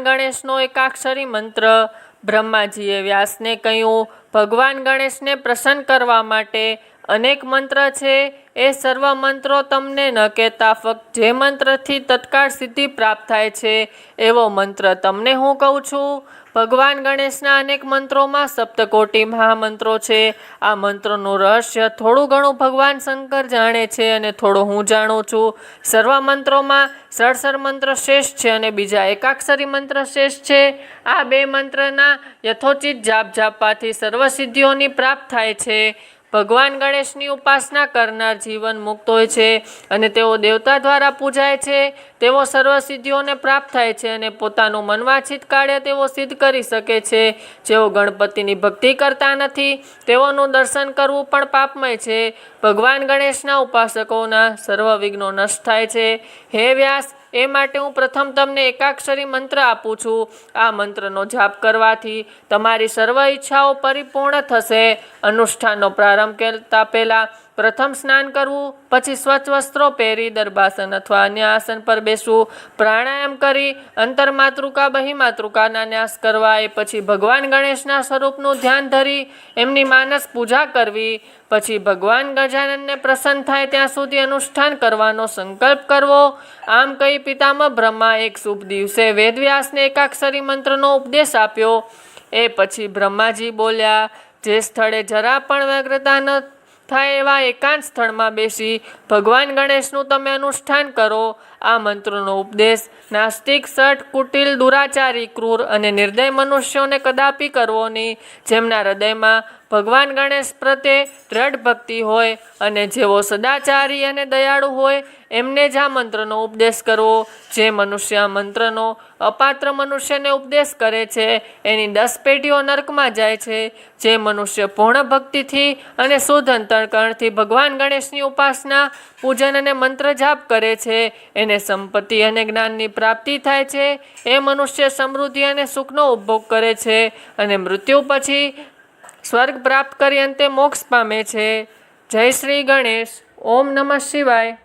ગણેશનો એકાક્ષરી મંત્ર બ્રહ્માજીએ વ્યાસને કહ્યું ભગવાન ગણેશને પ્રસન્ન કરવા માટે અનેક મંત્ર છે. એ સર્વ મંત્રો તમને ન કહેતા ફક્ત જે મંત્રથી તત્કાળ સિદ્ધિ પ્રાપ્ત થાય છે, એવો મંત્ર તમને હું કહું છું. ભગવાન ગણેશના અનેક મંત્રોમાં સપ્તકોટી મહામંત્રો છે. આ મંત્રોનું રહસ્ય થોડું ઘણું ભગવાન શંકર જાણે છે અને થોડું હું જાણું છું. સર્વ મંત્રોમાં સડસર મંત્ર શ્રેષ્ઠ છે અને બીજા એકાક્ષરી મંત્ર શ્રેષ્ઠ છે. આ બે મંત્રના યથોચિત જાપ જાપવાથી સર્વ સિદ્ધિઓની પ્રાપ્ત થાય છે. ભગવાન ગણેશની ઉપાસના કરનાર જીવન મુક્ત હોય છે અને તેઓ દેવતા દ્વારા પૂજાય છે, તેઓ સર્વ સિદ્ધિઓને પ્રાપ્ત થાય છે અને પોતાનું મનવાંછિત કાર્ય તેઓ સિદ્ધ કરી શકે છે. જેઓ ગણપતિની ભક્તિ કરતા નથી, તેઓનું દર્શન કરવું પણ પાપમય છે. ભગવાન ગણેશના ઉપાસકોના સર્વ વિઘ્નો નષ્ટ થાય છે. હે વ્યાસ એ માટે હું પ્રથમ તમને એકાક્ષરી મંત્ર આપું છું. આ મંત્રનો જાપ કરવાથી તમારી સર્વ ઈચ્છાઓ પરિપૂર્ણ થશે. અનુષ્ઠાનનો પ્રારંભ કરતા પહેલાં પ્રથમ સ્નાન કરવું, પછી સ્વચ્છ વસ્ત્રો પહેરી, દર્ભાસન અથવા અન્ય આસન પર બેસવું, પ્રાણાયામ કરી અંતર માતૃકા બહી માતૃકાના ન્યાસ કરવા, એ પછી ભગવાન ગણેશના સ્વરૂપનું ધ્યાન ધરી, એમની માનસ પૂજા કરવી, પછી ભગવાન ગજાનનને પ્રસન્ન થાય ત્યાં સુધી અનુષ્ઠાન કરવાનો સંકલ્પ કરવો. આમ કહી પિતામહ બ્રહ્મા એક શુભ દિવસે વેદવ્યાસને એકાક્ષરી મંત્રનો ઉપદેશ આપ્યો. એ પછી બ્રહ્માજી બોલ્યા, જે સ્થળે જરા પણ વ્યગ્રતા ન થાય એવા એકાંત સ્થળમાં બેસી ભગવાન ગણેશનું તમે અનુષ્ઠાન કરો. આ મંત્રનો ઉપદેશ નાસ્તિક, સઠ, કુટિલ, દુરાચારી, ક્રૂર અને નિર્દય મનુષ્યોને કદાપી કરવો નહીં. જેમના હૃદયમાં ભગવાન ગણેશ પ્રત્યે દ્રઢ ભક્તિ હોય અને જેઓ સદાચારી અને દયાળુ હોય, એમને જ આ મંત્રનો ઉપદેશ કરવો. જે મનુષ્ય મંત્રનો અપાત્ર મનુષ્યને ઉપદેશ કરે છે, એની દસ પેઢીઓ નરકમાં જાય છે. જે મનુષ્ય પૂર્ણ ભક્તિથી અને શુદ્ધ અંતરકરણથી ભગવાન ગણેશની ઉપાસના, પૂજન અને મંત્ર જાપ કરે છે, એને સંપત્તિ અને જ્ઞાનની પ્રાપ્તિ થાય છે. એ મનુષ્ય સમૃદ્ધિ અને સુખનો ઉપભોગ કરે છે અને મૃત્યુ પછી સ્વર્ગ પ્રાપ્ત કરી અંતે મોક્ષ પામે છે. જય શ્રી ગણેશ. ઓમ નમઃ શિવાય.